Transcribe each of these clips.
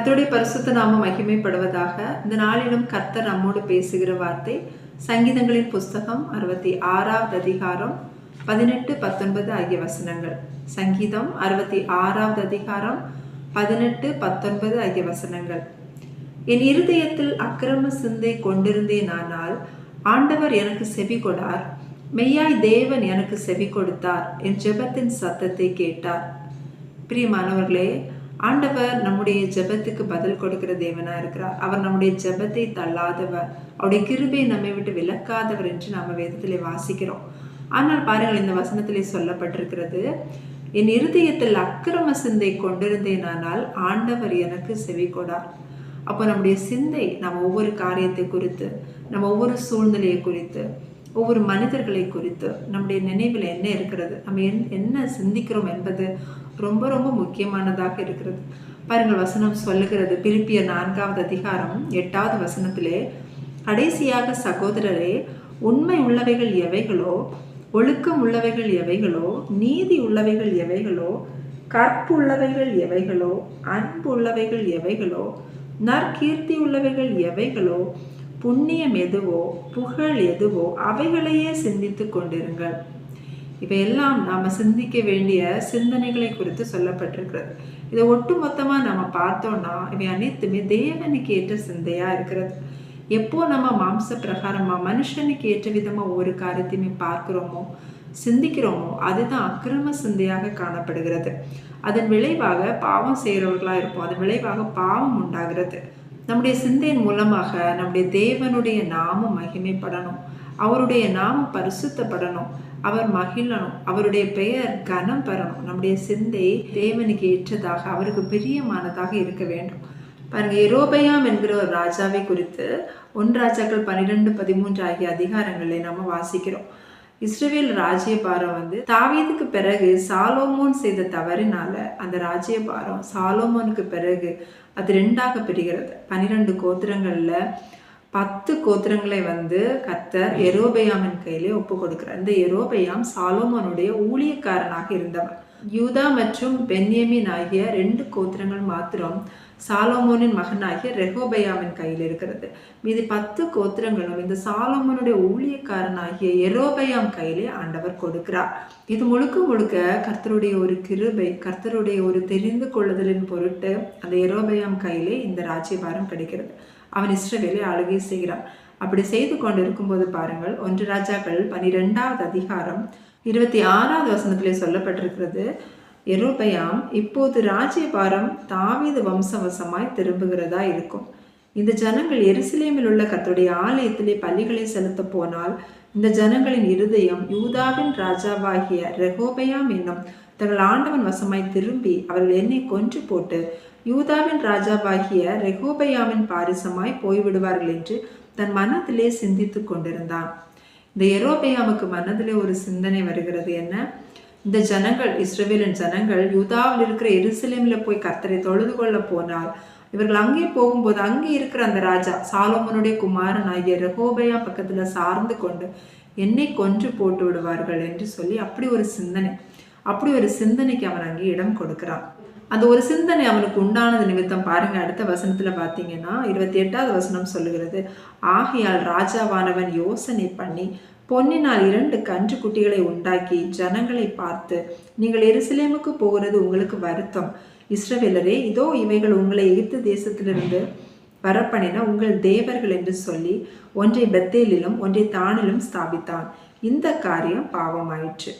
கர்த்தருடைய பரிசுத்த நாம மகிமைப்படுவதாக இந்த நாளிலும் கர்த்தர் நம்மோடு பேசுகிற வார்த்தை சங்கீதங்களின் புஸ்தகம் அறுபத்தி ஆறாவது அதிகாரம் பதினெட்டு பத்தொன்பது ஆகிய வசனங்கள். சங்கீதம் அறுபத்தி ஆறாவது அதிகாரம் பதினெட்டு பத்தொன்பது ஆகிய வசனங்கள். என் இருதயத்தில் அக்கிரம சிந்தை கொண்டிருந்தேனானால் ஆண்டவர் எனக்கு செவி கொடார் மெய்யாய் தேவன் எனக்கு செவி கொடுத்தார் என் ஜெபத்தின் சத்தத்தை கேட்டார். பிரியமானவர்களே ஆண்டவர் நம்முடைய ஜெபத்துக்கு பதில் கொடுக்கிற தேவனா இருக்கிறார். அவர் நம்முடைய ஜெபத்தை தள்ளாதவர். அவருடைய கிருபை நம்மை விட்டு விலக்காதவர் என்று நம்ம வேதத்திலே வாசிக்கிறோம். ஆனால் பாருங்கள் இந்த வசனத்திலே சொல்லப்பட்டிருக்கிறது என் இருதயத்தில் அக்கிரம சிந்தை கொண்டிருந்தேனானால் ஆண்டவர் எனக்கு செவி கொடார். அப்போ நம்முடைய சிந்தை நம்ம ஒவ்வொரு காரியத்தை குறித்து நம்ம ஒவ்வொரு சூழ்நிலையை குறித்து ஒவ்வொரு மனிதர்களை குறித்து நம்முடைய நினைவில் என்ன இருக்கிறது? நம்ம என் என்ன சிந்திக்கிறோம் என்பது ரொம்ப ரொம்ப முக்கியமானதாக இருக்கிறது. பாருங்கள் வசனம் சொல்லுகிறது. பிரிப்பிய நான்காவது அதிகாரம் எட்டாவது வசனத்திலே கடைசியாக சகோதரரே உண்மை உள்ளவைகள் எவைகளோ ஒழுக்கம் உள்ளவைகள் எவைகளோ நீதி உள்ளவைகள் எவைகளோ கற்பு உள்ளவைகள் எவைகளோ அன்பு உள்ளவைகள் எவைகளோ நற்கீர்த்தி உள்ளவைகள் எவைகளோ புண்ணியம் எதுவோ புகழ் எதுவோ அவைகளையே சிந்தித்து கொண்டிருங்கள். இவையெல்லாம் நாம் சிந்திக்க வேண்டிய சிந்தனைகளை குறித்து சொல்லப்பட்டிருக்கிறது. இதை ஒட்டு மொத்தமாக நம்ம பார்த்தோம்னா இவை அனைத்துமே தேவனுக்கு ஏற்ற சிந்தையாக இருக்கிறது. எப்போ நம்ம மாம்ச பிரகாரமாக மனுஷனுக்கு ஏற்ற விதமாக ஒரு காரியத்தையுமே பார்க்குறோமோ சிந்திக்கிறோமோ அதுதான் அக்கிரம சிந்தையாக காணப்படுகிறது. அதன் விளைவாக பாவம் செய்கிறவர்களாக இருப்போம். அதன் விளைவாக பாவம் உண்டாகிறது. நம்முடைய சிந்தையின் மூலமாக நம்முடைய தேவனுடைய நாமம் மகிமைப்படணும். அவருடைய நாமம் பரிசுத்தப்படணும். அவர் மகிழணும். அவருடைய பெயர் கனம் பெறணும். நம்முடைய சிந்தை தேவனுக்கு ஏற்றதாக அவருக்கு பிரியமானதாக இருக்க வேண்டும். பாருங்க எரோபயாம் என்கிற ஒரு ராஜாவை குறித்து ஒன் ராஜாக்கள் பன்னிரெண்டு பதிமூன்று ஆகிய அதிகாரங்களை நம்ம வாசிக்கிறோம். இஸ்ரேல் ராஜ்யபாரம் வந்து தாவீதுக்கு பிறகு சாலோமோன் செய்த தவறினால அந்த ராஜ்யபாரம் சாலோமோனுக்கு பிறகு அது ரெண்டாக பிரிகிறது. பன்னிரெண்டு கோத்திரங்கள்ல பத்து கோத்திரங்களை வந்து கர்த்தர் எரோபயாமின் கையிலே ஒப்பு கொடுக்கிறார் இந்த எரோபயாம் சாலோமோனுடைய ஊழியக்காரனாக இருந்தவர் யூதா மற்றும் பென்யமின் ஆகிய ரெண்டு கோத்திரங்கள் மாத்திரம் சாலோமோனின் மகனாகிய ரெகோபயாவின் கையில் இருக்கிறது. மீதி பத்து கோத்திரங்களும் இந்த சாலோமோனுடைய ஊழியக்காரனாகிய எரோபயாம் கையிலே ஆண்டவர் கொடுக்கிறார். இது முழுக்க முழுக்க கர்த்தருடைய ஒரு கிருபை கர்த்தருடைய ஒரு தெரிந்து கொள்ளுதலின் பொருட்டு அந்த எரோபயாம் கையிலே இந்த ராஜ்யபாரம் கிடைக்கிறது. அவன் இஸ்ரவேலை ஆளுகை செய்கிறான். அப்படி செய்து கொண்டிருக்கும் போது பாருங்கள் ஒன்று ராஜாக்கள் பனிரெண்டாவது அதிகாரம் இருபத்தி ஆறாவது வசனத்திலே சொல்லப்பட்டிருக்கிறது எரோபயாம் இப்போது ராஜ்யபாரம் தாவீது வம்சவசமாய் திரும்புகிறதா இருக்கும்? இந்த ஜனங்கள் எருசலேமில் உள்ள கத்துடைய ஆலயத்திலே பள்ளிகளை செலுத்த போனால் இந்த ஜனங்களின் இருதயம் யூதாவின் ராஜாவாகிய ரெகோபயாம் என்னும் தங்கள் ஆண்டவன் வசமாய் திரும்பி அவர்கள் என்னை கொன்று போட்டு யூதாவின் ராஜாவாகிய ரெகோபையாவின் பாரிசமாய் போய்விடுவார்கள் என்று தன் மனத்திலே சிந்தித்து கொண்டிருந்தான். இந்த எரோபையாவுக்கு மனதிலே ஒரு சிந்தனை வருகிறது என்ன? இந்த ஜனங்கள் இஸ்ரேலின் ஜனங்கள் யூதாவில் இருக்கிற எருசலேமில் போய் கர்த்தரை தொழுது கொள்ள போனால் இவர்கள் அங்கே போகும்போது அங்கே இருக்கிற அந்த ராஜா சாலோமனுடைய குமாரன் ஆகிய ரகோபையா பக்கத்தில் சார்ந்து கொண்டு என்னை கொன்று போட்டு விடுவார்கள் என்று சொல்லி அப்படி ஒரு சிந்தனை அப்படி ஒரு சிந்தனைக்கு அவன் அங்கே இடம் கொடுக்கிறான். அந்த ஒரு சிந்தனை அவனுக்கு உண்டானது நிமித்தம் பாருங்க அடுத்த வசனத்துல பார்த்தீங்கன்னா இருபத்தி எட்டாவது வசனம் சொல்லுகிறது ஆகையால் ராஜாவானவன் யோசனை பண்ணி பொன்னினால் இரண்டு கன்று குட்டிகளை உண்டாக்கி ஜனங்களை பார்த்து நீங்கள் எருசலேமுக்கு போகிறது உங்களுக்கு வருத்தம். இஸ்ரவேலரே இதோ இவைகள் உங்களை எகிப்து தேசத்திலிருந்து வரப்பணின உங்கள் தேவர்கள் என்று சொல்லி ஒன்றை பெத்தேலிலும் ஒன்றை தானிலும் ஸ்தாபித்தான். இந்த காரியம் பாவமாயிற்று.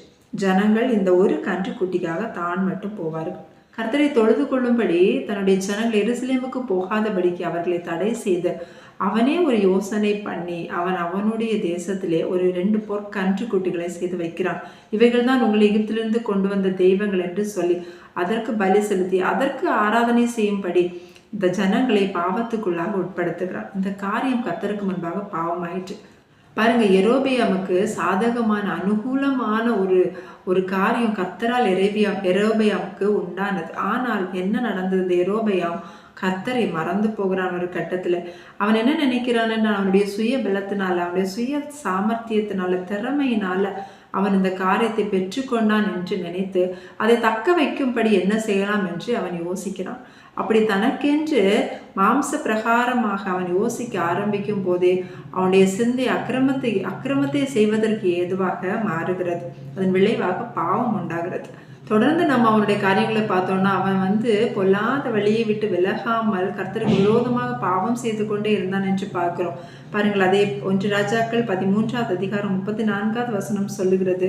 ஜனங்கள் இந்த ஒரு கன்று குட்டிக்காக தான் மட்டும் போவார்கள். கர்த்தரை தொழுது கொள்ளும்படி தன்னுடைய ஜனங்கள் எருசலேமுக்கு போகாதபடிக்கு அவர்களை தடை செய்து அவனே ஒரு யோசனை பண்ணி அவன் அவனுடைய தேசத்திலே ஒரு ரெண்டு பொற்கன்று குட்டிகளை செய்து வைக்கிறான். இவைகள் தான் உங்களை எகிப்திலிருந்து கொண்டு வந்த தெய்வங்கள் என்று சொல்லி அதற்கு பலி செலுத்தி அதற்கு ஆராதனை செய்யும்படி இந்த ஜனங்களை பாவத்துக்குள்ளாக உட்படுத்துகிறான் இந்த காரியம் கர்த்தருக்கு முன்பாக பாவமாயிற்று. பாருங்க எரோபியாமுக்கு சாதகமான அனுகூலமான ஒரு ஒரு காரியம் கர்த்தரால் எரேபியா எரோபியாமுக்கு உண்டானது. ஆனால் என்ன நடந்தது? இந்த எரோபயாம் கர்த்தரை மறந்து போகிறான் ஒரு கட்டத்துல. அவன் என்ன நினைக்கிறான்னு அவனுடைய சுய பலத்தினால அவனுடைய சுய சாமர்த்தியத்தினால திறமையினால அவன் இந்த காரியத்தை பெற்றுக்கொண்டான் என்று நினைத்து அதை தக்க வைக்கும்படி என்ன செய்யலாம் என்று அவன் யோசிக்கிறான். அப்படி தனக்கென்று மாம்ச பிரகாரமாக அவன் யோசிக்க ஆரம்பிக்கும் போதே அவனுடைய சிந்தை அக்கிரமத்தை அக்கிரமத்தை செய்வதற்கு ஏதுவாக மாறுகிறது. அதன் விளைவாக பாவம் உண்டாகிறது. தொடர்ந்து நம்ம அவனுடைய காரியங்களை பார்த்தோம்னா அவன் வந்து பொல்லாத வழியை விட்டு விலகாமல் கர்த்தருக்கு விரோதமாக பாவம் செய்து கொண்டே இருந்தான் என்று பார்க்கிறோம். பாருங்கள் அதே ஒன்று ராஜாக்கள் பதிமூன்றாவது அதிகாரம் முப்பத்தி நான்காவது வசனம் சொல்லுகிறது.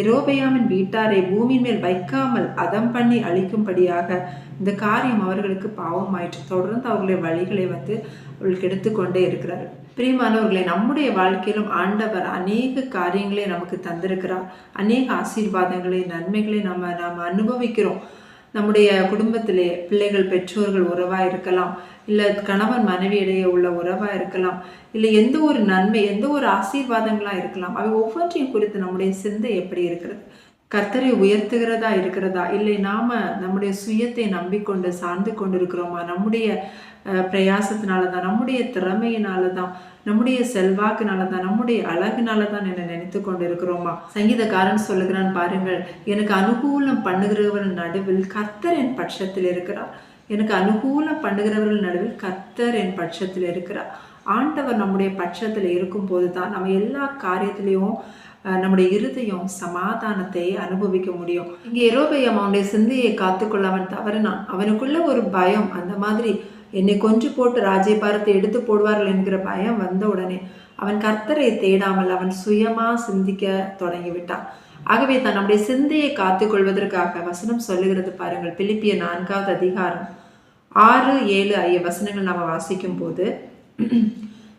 எரோபயாமின் வீட்டாரை பூமியின் மேல் வைக்காமல் அதம் பண்ணி அழிக்கும்படியாக இந்த காரியம் அவர்களுக்கு பாவமாயிற்று. தொடர்ந்து அவர்களுடைய வழிகளை வந்து அவர்களுக்கு எடுத்துக்கொண்டே இருக்கிறார் பிரியமானவர்களை நம்முடைய வாழ்க்கையிலும் ஆண்டவர் அநேக காரியங்களை நமக்கு தந்திருக்கிறார். அநேக ஆசீர்வாதங்களை நன்மைகளை நம்ம நாம் அனுபவிக்கிறோம். நம்முடைய குடும்பத்திலே பிள்ளைகள் பெற்றோர்கள் உறவாக இருக்கலாம். இல்லை கணவன் மனைவி இடையே உள்ள உறவாக இருக்கலாம். இல்லை எந்த ஒரு நன்மை எந்த ஒரு ஆசீர்வாதங்களாக இருக்கலாம். அவை ஒவ்வொன்றையும் குறித்து நம்முடைய சிந்தை எப்படி இருக்கிறது? கர்த்தரை உயர்த்துகிறதா இருக்கிறதா? இல்லை நாம நம்முடைய சுயத்தை நம்பிக்கொண்டு சார்ந்து கொண்டு இருக்கிறோமா நம்முடைய பிரயாசத்தினால தான் நம்முடைய திறமையினால தான் நம்முடைய செல்வாக்குனால தான் நம்முடைய அழகுனால தான் என்ன நினைத்து கொண்டு இருக்கிறோமா சங்கீதக்காரன் சொல்லுகிறான் பாருங்கள் எனக்கு அனுகூலம் பண்ணுகிறவர்கள் நடுவில் கர்த்தர் என் பட்சத்தில் இருக்கிறார். எனக்கு அனுகூலம் பண்ணுகிறவர்கள் நடுவில் கர்த்தர் என் பட்சத்தில் இருக்கிறார். ஆண்டவர் நம்முடைய பட்சத்தில் இருக்கும்போது தான் நம்ம எல்லா காரியத்திலையும் நம்முடைய இருதயம் சமாதானத்தை அனுபவிக்க முடியும். இங்கே எரோபையம் அவனுடைய சிந்தையை காத்துக்கொள்ள அவன் தவறினான். அவனுக்குள்ள ஒரு பயம் அந்த மாதிரி என்னை கொன்று போட்டு ராஜ்யபாரத்தை எடுத்து போடுவார்கள் என்கிற பயம் வந்த உடனே அவன் கர்த்தரை தேடாமல் அவன் சுயமா சிந்திக்க தொடங்கிவிட்டான். ஆகவே தான் நம்முடைய சிந்தையை காத்துக்கொள்வதற்காக வசனம் சொல்லுகிறது பாருங்கள் பிலிப்பிய நான்காவது அதிகாரம் ஆறு ஏழு ஐய வசனங்கள் நாம் வாசிக்கும் போது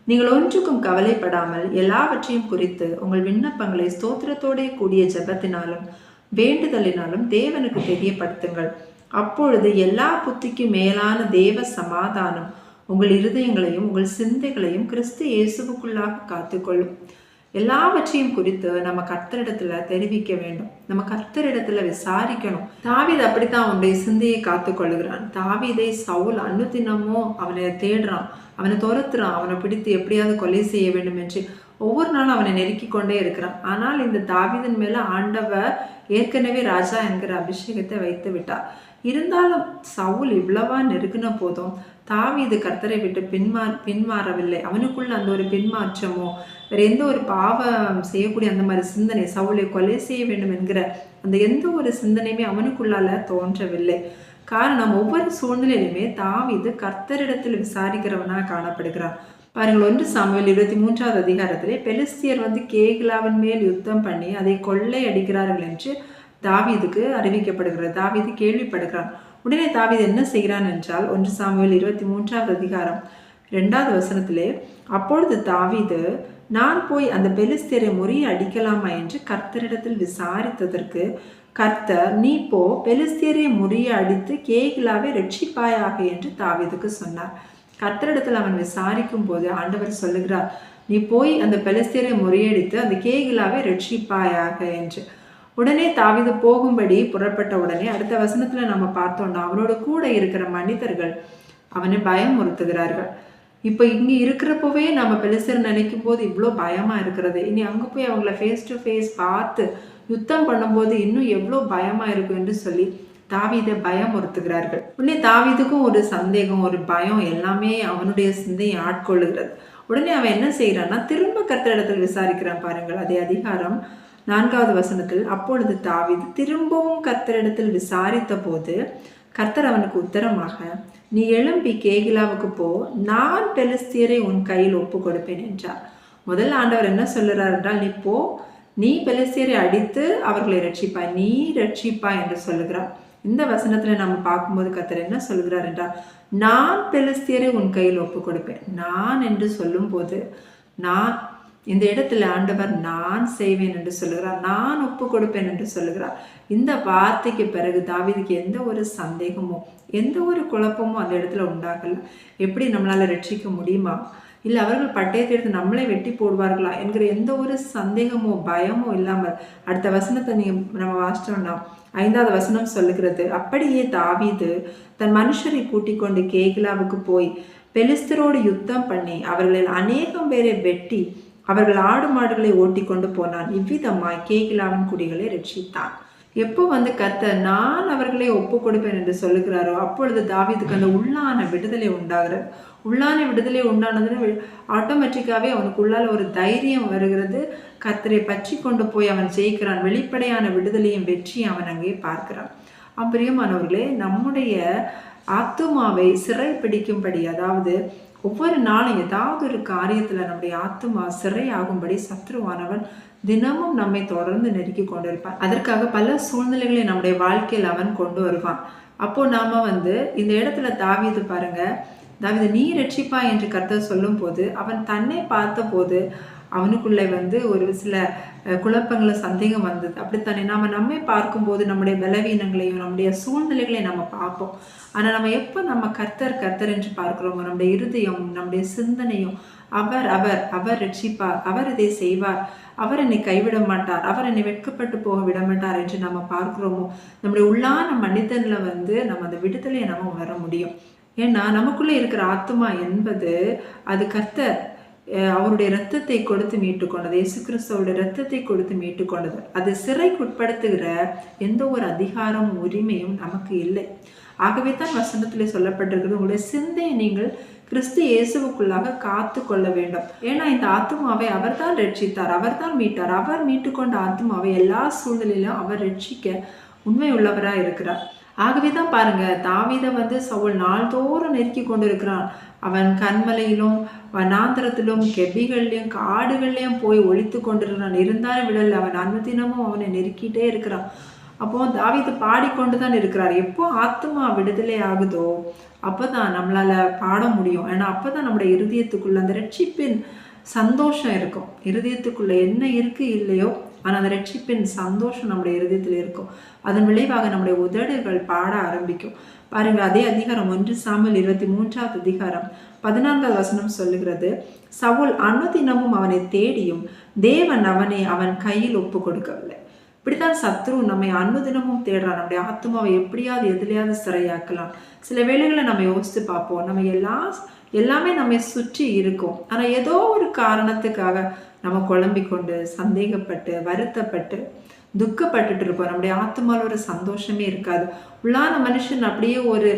நீங்கள் ஒன்றுக்கும் கவலைப்படாமல் எல்லாவற்றையும் குறித்து உங்கள் விண்ணப்பங்களை ஸ்தோத்திரத்தோடே கூடிய ஜபத்தினாலும் வேண்டுதலினாலும் தேவனுக்கு தெரியப்படுத்துங்கள். அப்பொழுது எல்லா புத்திக்கும் மேலான தேவ சமாதானம் உங்கள் இருதயங்களையும் உங்கள் சிந்தைகளையும் கிறிஸ்து இயேசுவுக்குள்ளாக காத்துக்கொள்ளும். எல்லாவற்றையும் குறித்து நம்ம கர்த்தரிடத்துல தெரிவிக்க வேண்டும். நம்ம கர்த்தரிடத்துல விசாரிக்கணும். தாவித அப்படித்தான் அவனுடைய சிந்தையை காத்து கொள்ளுகிறான் தாவிதை சவுல் அன்னுதினமும் அவனை தேடுறான். அவனை துரத்துறான். அவனை பிடித்து எப்படியாவது கொலை செய்ய வேண்டும் என்று ஒவ்வொரு நாளும் அவனை நெருக்கி கொண்டே இருக்கிறான். ஆனால் இந்த தாவிதன் மேல ஆண்டவர் ஏற்கனவே ராஜா என்கிற அபிஷேகத்தை வைத்து விட்டார். இருந்தாலும் சவுல் இவ்வளவா நெருங்கின போதும் தாவீது கர்த்தரை விட்டு பின்மா பின்மாறவில்லை. அவனுக்குள்ள அந்த ஒரு பின்மாற்றமோ வேற எந்த ஒரு பாவம் செய்யக்கூடிய அந்த மாதிரி சிந்தனை சவுளை கொலை செய்ய வேண்டும் என்கிற அந்த எந்த ஒரு சிந்தனையுமே அவனுக்குள்ளால தோன்றவில்லை. காரணம் ஒவ்வொரு சூழ்நிலையிலுமே தாவிது கர்த்தரிடத்தில் விசாரிக்கிறவனாக காணப்படுகிறான். பாருங்கள் ஒன்று சாமுவேல் இருபத்தி மூன்றாவது அதிகாரத்திலே பெலிஸ்தியர் வந்து கேகிலாவின் மேல் யுத்தம் பண்ணி அதை கொள்ளை அடிக்கிறார்கள் என்று தாவீதுக்கு அறிவிக்கப்படுகிறது. தாவீது கேள்விப்படுகிறான். உடனே தாவீது என்ன செய்கிறான் என்றால் ஒன்று சாமுவேல் இருபத்தி மூன்றாவது அதிகாரம் ரெண்டாவது வசனத்திலே அப்பொழுது தாவீது நான் போய் அந்த பெலிஸ்தரை முறிய அடிக்கலாமா என்று கர்த்தரிடத்தில் விசாரித்ததற்கு கர்த்தர் நீ போ பெலிஸ்தியரை முறிய அடித்து கேகிலாவை ரட்சிப்பாயாக என்று தாவீதுக்கு சொன்னார். கர்த்தரிடத்தில் அவன் விசாரிக்கும் போது ஆண்டவர் சொல்லுகிறார் நீ போய் அந்த பெலிஸ்தியரை முறியடித்து அந்த கேகிலாவை ரட்சிப்பாயாக என்று. உடனே தாவிது போகும்படி புறப்பட்ட உடனே அடுத்த வசனத்துல நம்ம பார்த்தோம்னா அவனோட கூட இருக்கிற மனிதர்கள் அவனை பயமுறுத்துகிறார்கள். இப்போ இங்கே இருக்கிறப்பவே நம்ம பெலிசர் நினைக்கும் போது இவ்வளோ பயமாக இருக்கிறது. இனி அங்கே போய் அவங்கள ஃபேஸ் டு ஃபேஸ் பார்த்து யுத்தம் பண்ணும்போது இன்னும் எவ்வளோ பயமாக இருக்கும் என்று சொல்லி தாவிதை பயமுறுத்துகிறார்கள். உடனே தாவிதுக்கும் ஒரு சந்தேகம் ஒரு பயம் எல்லாமே அவனுடைய சிந்தையை ஆட்கொள்ளுகிறது. உடனே அவன் என்ன செய்கிறான்னா திரும்ப கத்த இடத்துல விசாரிக்கிறான் பாருங்கள். அதே அதிகாரம் நான்காவது வசனத்தில் அப்பொழுது தாவிது திரும்பவும் கர்த்தரிடத்தில் விசாரித்த போது கர்த்தர் அவனுக்கு உத்தரமாக நீ எழும்பி கேகிலாவுக்கு போ நான் பெலிஸ்தியரை உன் கையில் ஒப்பு கொடுப்பேன் என்றார். முதல் ஆண்டவர் என்ன சொல்லுறார் என்றால் நீ போ நீ பெலிஸ்தியரை அடித்து அவர்களை ரட்சிப்பாய் நீ ரட்சிப்பாய் என்று சொல்லுகிறார். இந்த வசனத்துல நம்ம பார்க்கும்போது கத்தர் என்ன சொல்கிறார் என்றால் நான் பெலிஸ்தியரை உன் கையில் ஒப்பு கொடுப்பேன் நான் என்று சொல்லும் போது நான் இந்த இடத்துல ஆண்டவர் நான் செய்வேன் என்று சொல்லுகிறார் நான் ஒப்பு கொடுப்பேன் என்று சொல்லுகிறார். இந்த வார்த்தைக்கு பிறகு தாவிதுக்கு எந்த ஒரு சந்தேகமோ எந்த ஒரு குழப்பமோ அந்த இடத்துல உண்டாகல. எப்படி நம்மளால ரட்சிக்க முடியுமா? இல்லை அவர்கள் பட்டயத்தை எடுத்து நம்மளே வெட்டி போடுவார்களா என்கிற எந்த ஒரு சந்தேகமோ பயமோ இல்லாமல் அடுத்த வசனத்தை நீ நம்ம வாசிச்சோம்னா ஐந்தாவது வசனம் சொல்லுகிறது அப்படியே தாவிது தன் மனுஷரை கூட்டிக் கொண்டு கேகிலாவுக்கு போய் பெலிஸ்தரோடு யுத்தம் பண்ணி அவர்களில் அநேகம் பேரை வெட்டி அவர்கள் ஆடு மாடுகளை ஓட்டி கொண்டு போனான். இவ்விதமாய் கேகிலாவின் குடிகளை ரட்சித்தான். எப்போ வந்து கத்த நான் அவர்களை ஒப்பு கொடுப்பேன் என்று சொல்லுகிறாரோ அப்பொழுது தாவியத்துக்கு அந்த உள்ளான விடுதலை உண்டாகிறது. உள்ளான விடுதலை உண்டானதுன்னு ஆட்டோமேட்டிக்காவே அவனுக்கு உள்ளால் ஒரு தைரியம் வருகிறது. கத்தரை பற்றி கொண்டு போய் அவன் ஜெயிக்கிறான். வெளிப்படையான விடுதலையும் வெற்றியும் அவன் அங்கே பார்க்கிறான். அப்பிரியமானவர்களே நம்முடைய ஆத்துமாவை சிறை பிடிக்கும்படி அதாவது ஒவ்வொரு நாளும் ஏதாவது ஒரு காரியத்தில் நம்முடைய ஆத்துமா சிறை ஆகும்படி சத்ருவானவன் தினமும் நம்மை தொடர்ந்து நெருக்கி கொண்டிருப்பான். அதற்காக பல சூழ்நிலைகளை நம்முடைய வாழ்க்கையில் அவன் கொண்டு வருவான். அப்போ நாம வந்து இந்த இடத்துல தாவியது பாருங்க. தாவிது நீ ரட்சிப்பா என்று கருத்தை சொல்லும் போது அவன் தன்னை பார்த்த போது அவனுக்குள்ளே வந்து ஒரு சில குழப்பங்களை சந்தேகம் வந்தது. அப்படித்தானே? நாம் நம்மை பார்க்கும்போது நம்முடைய பலவீனங்களையும் நம்முடைய சூழ்நிலைகளையும் நம்ம பார்ப்போம். ஆனால் நம்ம எப்போ நம்ம கர்த்தர் கர்த்தர் என்று பார்க்குறோமோ நம்முடைய இருதயம் நம்முடைய சிந்தனையும் அவர் அவர் அவர் ரட்சிப்பார் அவர் இதை செய்வார். அவர் என்னை கைவிட மாட்டார். அவர் என்னை வெட்கப்பட்டு போக விட மாட்டார் என்று நம்ம பார்க்குறோமோ நம்முடைய உள்ளான மனிதனில் வந்து நம்ம அந்த விடுதலையை நம்ம உணர முடியும். ஏன்னா நமக்குள்ளே இருக்கிற ஆத்மா என்பது அது கர்த்தர் அவருடைய ரத்தத்தை கொடுத்து மீட்டு கொண்டது இயேசு கிறிஸ்தவருடைய ரத்தத்தை கொடுத்து மீட்டு கொண்டது அது சிறைக்கு உட்படுத்துகிற எந்த ஒரு அதிகாரம் உரிமையும் நமக்கு இல்லை. ஆகவே தான் வசனத்திலே சொல்லப்பட்டிருக்கிறது உங்களுடைய சிந்தையை நீங்கள் கிறிஸ்து இயேசுவுக்குள்ளாக காத்து கொள்ள வேண்டும். ஏன்னா இந்த ஆத்மாவை அவர் தான் ரட்சித்தார் அவர் தான் மீட்டார். அவர் மீட்டுக்கொண்ட ஆத்மாவை எல்லா சூழ்நிலையிலும் அவர் ரட்சிக்க உண்மை உள்ளவராக இருக்கிறார். ஆகவே தான் பாருங்க தாவித வந்து சவுல் நாள்தோறும் நெருக்கி கொண்டிருக்கிறான். அவன் கண்மலையிலும் வனாந்திரத்திலும் கெபிகள்லையும் காடுகள்லையும் போய் ஒழித்து கொண்டிருக்கிறான் இருந்தாலும் விடல் அவன் அனுதினமும் அவனை நெருக்கிட்டே இருக்கிறான். அப்போ தாவிது பாடிக்கொண்டு தான் இருக்கிறார். எப்போ ஆத்மா விடுதலை ஆகுதோ அப்போ தான் நம்மளால் பாட முடியும். ஏன்னா அப்போ தான் நம்முடைய இருதயத்துக்குள்ளே அந்த ரட்சிப்பின் சந்தோஷம் இருக்கும். இருதயத்துக்குள்ளே என்ன இருக்குது இல்லையோ ஆனால் அந்த ரட்சிப்பின் சந்தோஷம் நம்முடைய இருதயத்தில் இருக்கும். அதன் விளைவாக நம்முடைய உதடுகள் பாட ஆரம்பிக்கும். பாருங்கள் அதே அதிகாரம் ஒன்று சாமல் இருபத்தி மூன்றாவது அதிகாரம் பதினான்காவது வசனம் சொல்லுகிறது சவுல் அனுதினமும் அவனை தேடியும் தேவன் அவனை அவன் கையில் ஒப்பு கொடுக்கவில்லை இப்படித்தான் சத்ரு நம்மை அன்புதினமும் தேடுறான். நம்முடைய ஆத்மாவை எப்படியாவது எதிலையாவது சிறையாக்கலாம். சில வேளைகளை நம்ம யோசித்து பார்ப்போம் நம்ம எல்லா எல்லாமே நம்மை சுற்றி இருக்கும். ஆனால் ஏதோ ஒரு காரணத்துக்காக நம்ம குழம்பிக்கொண்டு சந்தேகப்பட்டு வருத்தப்பட்டு துக்கப்பட்டுட்டு இருப்போம் நம்முடைய ஆத்மாவில் ஒரு சந்தோஷமே இருக்காது. உள்ளான மனுஷன் அப்படியே ஒரு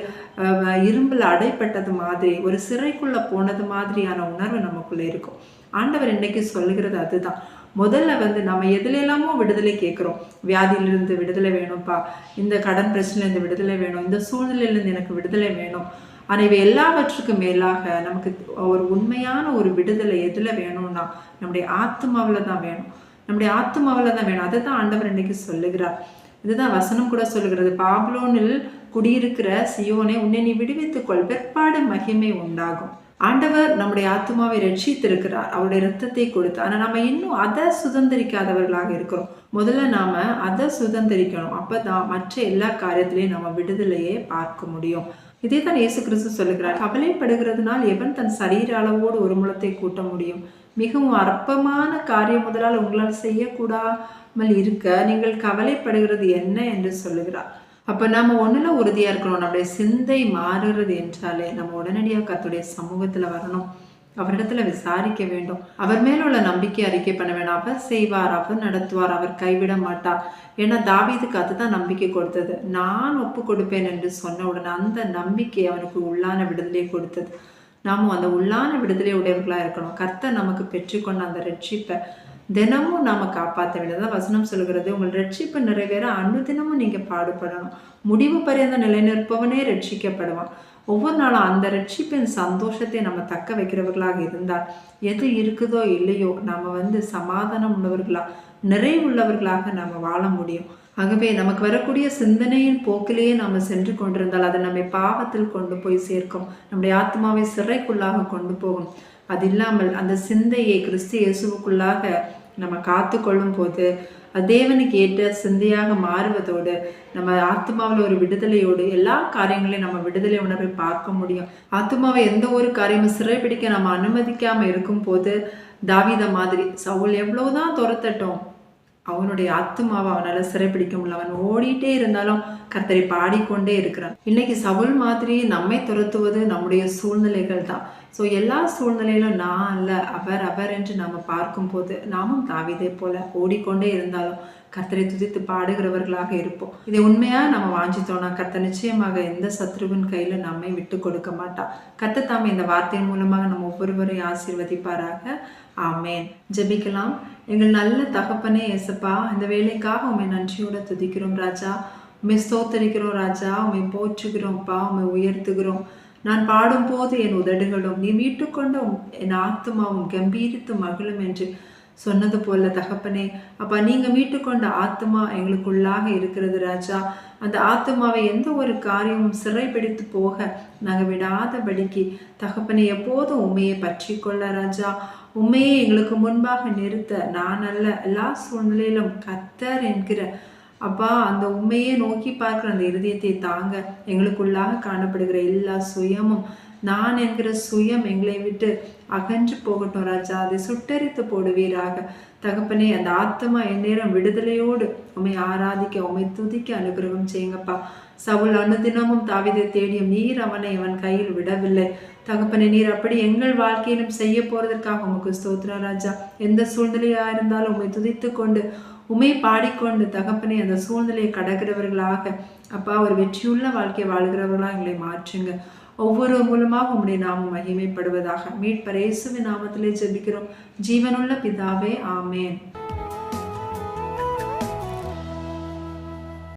இரும்பில் அடைப்பட்டது மாதிரி ஒரு சிறைக்குள்ள போனது மாதிரியான உணர்வு நமக்குள்ளே இருக்கும். ஆண்டவர் இன்னைக்கு சொல்லுகிறது அதுதான். முதல்ல வந்து நம்ம எதுல விடுதலை கேட்குறோம். வியாதியிலிருந்து விடுதலை வேணும்ப்பா. இந்த கடன் பிரச்சனையிலேருந்து விடுதலை வேணும். இந்த சூழ்நிலையிலேருந்து எனக்கு விடுதலை வேணும். ஆனால் இவை எல்லாவற்றுக்கும் மேலாக நமக்கு ஒரு உண்மையான ஒரு விடுதலை எதில் வேணும்னா நம்முடைய ஆத்மாவில் தான் வேணும். நம்முடைய ஆத்மாவில் தான் வேணும். அதை தான் ஆண்டவர் இன்னைக்கு சொல்லுகிறார். இதுதான் வசனம் கூட சொல்லுகிறது. பாப்லோனில் குடியிருக்கிற சியோனை உன்னை நீ விடுவித்துக்கொள் பிற்பாடு மகிமை உண்டாகும். ஆண்டவர் நம்முடைய ஆத்மாவை ரட்சித்திருக்கிறார். அவருடைய ரத்தத்தை கொடுத்து. ஆனால் நம்ம இன்னும் அதை சுதந்திரிக்காதவர்களாக இருக்கிறோம். முதல்ல நாம அதை சுதந்திரிக்கணும். அப்பதான் மற்ற எல்லா காரியத்திலையும் நம்ம விடுதலையே பார்க்க முடியும். இதே தான் இயேசு கிறிஸ்து சொல்லுகிறார் கவலைப்படுகிறதுனால் எவன் தன் சரீர அளவோடு ஒரு முளத்தை கூட்ட முடியும்? மிகவும் அற்பமான காரியம் முதலால் உங்களால் செய்யக்கூடாமல் இருக்க நீங்கள் கவலைப்படுகிறது என்ன என்று சொல்லுகிறார். அப்போ நம்ம ஒன்றில் உறுதியாக இருக்கணும். நம்முடைய சிந்தை மாறுறது என்றாலே நம்ம உடனடியாக கத்துடைய சமூகத்தில் வரணும். அவரிடத்துல விசாரிக்க வேண்டும். அவர் மேல உள்ள நம்பிக்கை அறிக்கை பண்ண வேண்டாம் அவர் செய்வார் அவர் நடத்துவார் அவர் கைவிட மாட்டார். ஏன்னா தாவீதுக்கு அதுதான் நம்பிக்கை கொடுத்தது. நான் ஒப்பு கொடுப்பேன் என்று சொன்ன உடனே அந்த நம்பிக்கை அவனுக்கு உள்ளான விடுதலையை கொடுத்தது. நாமும் அந்த உள்ளான விடுதலை உடையவர்களா இருக்கணும். கர்த்தர் நமக்கு பெற்றுக்கொண்ட அந்த ரட்சிப்பை தினமும் நாம காப்பாற்ற வேண்டியதான் வசனம் சொல்கிறது உங்கள் ரட்சிப்பு நிறைவேற தினமும் நீங்க பாடுபடணும். முடிவு பரியந்த நிலைநிற்பவனே ரட்சிக்கப்படுவான். ஒவ்வொரு நாளும் அந்த ரட்சிப்பின் சந்தோஷத்தை நம்ம தக்க வைக்கிறவர்களாக இருந்தால் எது இருக்குதோ இல்லையோ நம்ம வந்து சமாதானம் உள்ளவர்களாக நிறைவுள்ளவர்களாக நம்ம வாழ முடியும். ஆகவே நமக்கு வரக்கூடிய சிந்தனையின் போக்கிலேயே நாம் சென்று கொண்டிருந்தால் அதை நம்மை பாவத்தில் கொண்டு போய் சேர்க்கும். நம்முடைய ஆத்மாவை சிறைக்குள்ளாக கொண்டு போகும். அது இல்லாமல் அந்த சிந்தையை கிறிஸ்து இயேசுவுக்குள்ளாக நம்ம காத்து கொள்ளும் போது தேவனுக்கு ஏற்ற சிந்தையாக மாறுவதோடு நம்ம ஆத்மாவில் ஒரு விடுதலையோடு எல்லா காரியங்களையும் நம்ம விடுதலை உணர்வை பார்க்க முடியும். ஆத்மாவை எந்த ஒரு காரியமும் சிறைப்பிடிக்க நம்ம அனுமதிக்காம இருக்கும் போது தாவித மாதிரி சவுல் எவ்வளவுதான் துரத்தட்டும் அவனுடைய ஆத்மாவை அவனால் சிறைப்பிடிக்க முடியல. அவன் ஓடிட்டே இருந்தாலும் கர்த்தரை பாடிக்கொண்டே இருக்கிறான். இன்னைக்கு சவுல் மாதிரி நம்மை துரத்துவது நம்முடைய சூழ்நிலைகள் தான் ஸோ எல்லா சூழ்நிலையிலும் நான் அல்ல அவர் அவர் என்று நம்ம பார்க்கும்போது நாமும் தாவிதே போல ஓடிக்கொண்டே இருந்தாலும் கர்த்தரை துதித்து பாடுகிறவர்களாக இருப்போம். இதை உண்மையாக நம்ம வாஞ்சித்தோம்னா கர்த்த நிச்சயமாக எந்த சத்ருவின் கையில் நம்மை விட்டு கொடுக்க மாட்டா கர்த்த தாமே இந்த வார்த்தையின் மூலமாக நம்ம ஒவ்வொருவரையும் ஆசீர்வதிப்பாராக. ஆமேன். ஜெபிக்கலாம். எங்கள் நல்ல தகப்பனே எசப்பா இந்த வேலைக்காக உண்மை நன்றியோட துதிக்கிறோம் ராஜா. உண்மை ஸ்தோத்தரிக்கிறோம் ராஜா. உண்மை போற்றுகிறோம்ப்பா உண்மை உயர்த்துகிறோம். நான் பாடும்போது என் உதடுகளும் நீ மீட்டுக்கொண்ட என் ஆத்துமாவும் கம்பீரித்து மகிழும் என்று சொன்னது போல தகப்பனே அப்பா நீங்க மீட்டுக்கொண்ட ஆத்மா எங்களுக்குள்ளாக இருக்கிறது ராஜா. அந்த ஆத்மாவை எந்த ஒரு காரியமும் சிறைப்பிடித்து போக நாங்கள் விடாதபடிக்கு தகப்பனை எப்போதும் உண்மையை பற்றி கொள்ள ராஜா. உண்மையை எங்களுக்கு முன்பாக நிறுத்த நான் அல்ல எல்லா சூழ்நிலையிலும் கத்தர் என்கிற அப்பா அந்த உண்மையை நோக்கி பார்க்குற அந்த இருதயத்தை தாங்க எங்களுக்குள்ளாக காணப்படுகிற எல்லா சுயமும். நான் என்கிற சுயம் எங்களை விட்டு அகன்று போகட்டும் ராஜா. அதை சுட்டரித்து போடுவீராக. தகப்பனே அந்த ஆத்மா எந்நேரம் விடுதலையோடு உண்மை ஆராதிக்க உண்மை துதிக்க அனுகிரகம் செய்யுங்கப்பா. சவுல் அனுதினமும் தாவிதை தேடியும் நீர் அவனை அவன் கையில் விடவில்லை. தகப்பனே நீர் அப்படி எங்கள் வாழ்க்கையிலும் செய்ய போறதற்காக உமக்கு ஸ்தோத்ரா ராஜா. எந்த சூழ்நிலையா இருந்தாலும் உண்மை துதித்து கொண்டு உமே பாடிக்கொண்டு தகப்பனே அந்த சூழ்நிலையை கடக்கிறவர்களாக அப்பா ஒரு வெற்றியுள்ள வாழ்க்கையை வாழ்கிறவர்களாக எங்களை மாற்றுங்க. ஒவ்வொரு மூலமாக உம்முடைய நாமம் மகிமைப்படுவதாக. மீட்பரேசுவின் நாமத்திலே ஜெபிக்கிறோம். ஜீவனுள்ள பிதாவே ஆமேன்.